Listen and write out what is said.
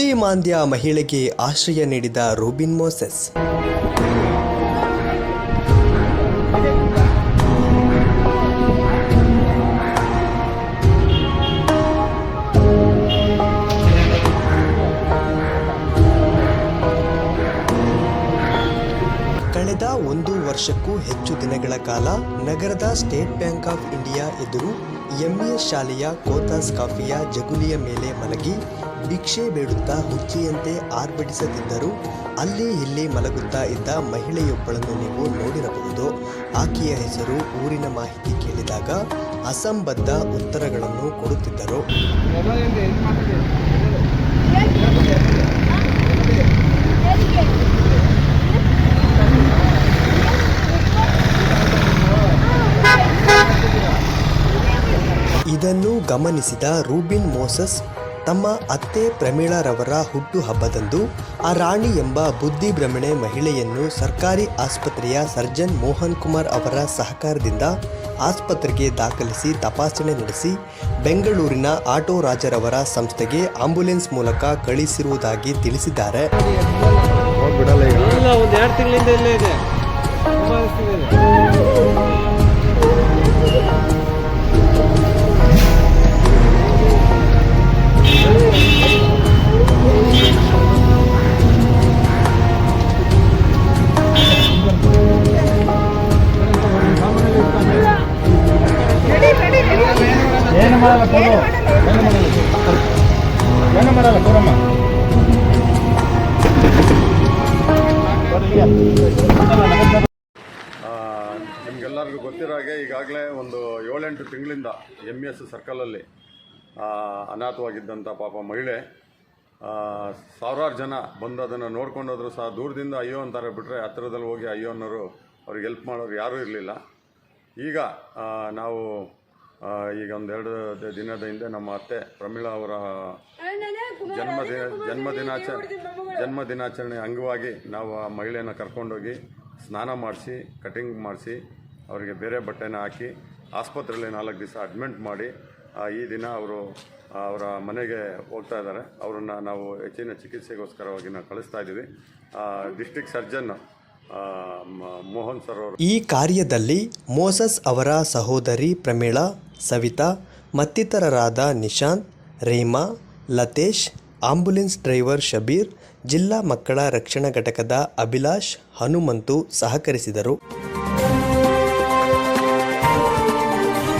ವಿದ್ಯುನ್ಮಾಂದ್ಯ ಮಹಿಳೆಗೆ ಆಶ್ರಯ ನೀಡಿದ ರೂಬಿನ್ ಮೋಸೆಸ್. ಕಳೆದ ಒಂದು ವರ್ಷಕ್ಕೂ ಹೆಚ್ಚು ದಿನಗಳ ಕಾಲ ನಗರದ ಸ್ಟೇಟ್ ಬ್ಯಾಂಕ್ ಆಫ್ ಇಂಡಿಯಾ ಎದುರು ಎಂಇಎಸ್ ಶಾಲೆಯ ಕೋತಾಸ್ ಕಾಫಿಯ ಜಗುಲಿಯ ಮೇಲೆ ಮಲಗಿ ಭಿಕ್ಷೆ ಬೇಡುತ್ತಾ ಹುಚ್ಚಿಯಂತೆ ಆರ್ಭಟಿಸುತ್ತಿದ್ದರು ಅಲ್ಲಿ ಇಲ್ಲಿ ಮಲಗುತ್ತಾ ಇದ್ದ ಮಹಿಳೆಯೊಬ್ಬಳನ್ನು ನೀವು ನೋಡಿರಬಹುದು? ಆಕೆಯ ಹೆಸರು ಊರಿನ ಮಾಹಿತಿ ಕೇಳಿದಾಗ ಅಸಂಬದ್ಧ ಉತ್ತರಗಳನ್ನು ಕೊಡುತ್ತಿದ್ದರು. ಇದನ್ನು ಗಮನಿಸಿದ ರೂಬಿನ್ ಮೋಸಸ್ ತಮ್ಮ ಅತ್ತೆ ಪ್ರಮೀಳಾರವರ ಹುಟ್ಟುಹಬ್ಬದಂದು ಆ ರಾಣಿ ಎಂಬ ಬುದ್ಧಿಭ್ರಮಣೆ ಮಹಿಳೆಯನ್ನು ಸರ್ಕಾರಿ ಆಸ್ಪತ್ರೆಯ ಸರ್ಜನ್ ಮೋಹನ್ ಕುಮಾರ್ ಅವರ ಸಹಕಾರದಿಂದ ಆಸ್ಪತ್ರೆಗೆ ದಾಖಲಿಸಿ ತಪಾಸಣೆ ನಡೆಸಿ ಬೆಂಗಳೂರಿನ ಆಟೋ ರಾಜರವರ ಸಂಸ್ಥೆಗೆ ಆಂಬ್ಯುಲೆನ್ಸ್ ಮೂಲಕ ಕಳಿಸಿರುವುದಾಗಿ ತಿಳಿಸಿದ್ದಾರೆ. ಹೋಗ್ಬಿಡಲ್ಲ ಈಗ. ಇಲ್ಲ ಒಂದು ಎರಡು ತಿಂಗಳಿಂದ ಇಲ್ಲೇ ಇದೆ. ಮಾಡಲ್ಲ ಕೊಡು. ಏನು ಮಾಡಲ್ಲ? ಏನು ಮಾಡಲ್ಲ ಕೊಡಮ್ಮ. ನಿಮಗೆಲ್ಲರಿಗೂ ಗೊತ್ತಿರೋ ಹಾಗೆ ಈಗಾಗಲೇ ಒಂದು ಏಳೆಂಟು ತಿಂಗಳಿಂದ ಎಂ ಎಸ್ ಸರ್ಕಲಲ್ಲಿ ಆ, ಅನಾಥವಾಗಿದ್ದಂಥ ಪಾಪ ಮಹಿಳೆ ಆ, ಸಾವಿರಾರು ಜನ ಬಂದು ಅದನ್ನು ನೋಡ್ಕೊಂಡೋದ್ರು ಸಹ ದೂರದಿಂದ ಅಯ್ಯೋ ಅಂತಾರೆ. ಬಿಟ್ಟರೆ ಹತ್ತಿರದಲ್ಲಿ ಹೋಗಿ ಅಯ್ಯೋ ಅನ್ನೋರು ಅವ್ರಿಗೆ ಹೆಲ್ಪ್ ಮಾಡೋರು ಯಾರೂ ಇರಲಿಲ್ಲ. ಈಗ ನಾವು ಈಗ ಒಂದೆರಡು ದಿನದ ಹಿಂದೆ ನಮ್ಮ ಅತ್ತೆ ಪ್ರಮೀಳಾ ಅವರ ಜನ್ಮದಿನ ಜನ್ಮದಿನಾಚ ಜನ್ಮ ದಿನಾಚರಣೆ ಅಂಗವಾಗಿ ನಾವು ಆ ಮಹಿಳೆಯನ್ನು ಕರ್ಕೊಂಡೋಗಿ ಸ್ನಾನ ಮಾಡಿಸಿ ಕಟಿಂಗ್ ಮಾಡಿಸಿ ಅವರಿಗೆ ಬೇರೆ ಬಟ್ಟೆನ ಹಾಕಿ ಆಸ್ಪತ್ರೆಯಲ್ಲಿ ನಾಲ್ಕು ದಿವಸ ಅಡ್ಮಿಂಟ್ ಮಾಡಿ ಆ, ಈ ದಿನ ಅವರು ಅವರ ಮನೆಗೆ ಹೋಗ್ತಾ ಇದ್ದಾರೆ. ಅವರನ್ನು ನಾವು ಹೆಚ್ಚಿನ ಚಿಕಿತ್ಸೆಗೋಸ್ಕರವಾಗಿ ನಾವು ಕಳಿಸ್ತಾ ಇದ್ದೀವಿ. ಡಿಸ್ಟಿಕ್ ಸರ್ಜನ್ ಮೋಹನ್ ಸರ್ ಅವರು. ಈ ಕಾರ್ಯದಲ್ಲಿ ಮೋಸಸ್ ಅವರ ಸಹೋದರಿ ಪ್ರಮೀಳಾ ಸವಿತಾ, ಮತ್ತಿತರರಾದ ನಿಶಾಂತ್, ರೇಮಾ, ಲತೇಶ್ ಆಂಬ್ಯುಲೆನ್ಸ್ ಡ್ರೈವರ್ ಶಬೀರ್, ಜಿಲ್ಲಾ ಮಕ್ಕಳ ರಕ್ಷಣಾ ಘಟಕದ ಅಭಿಲಾಷ್, ಹನುಮಂತು ಸಹಕರಿಸಿದರು.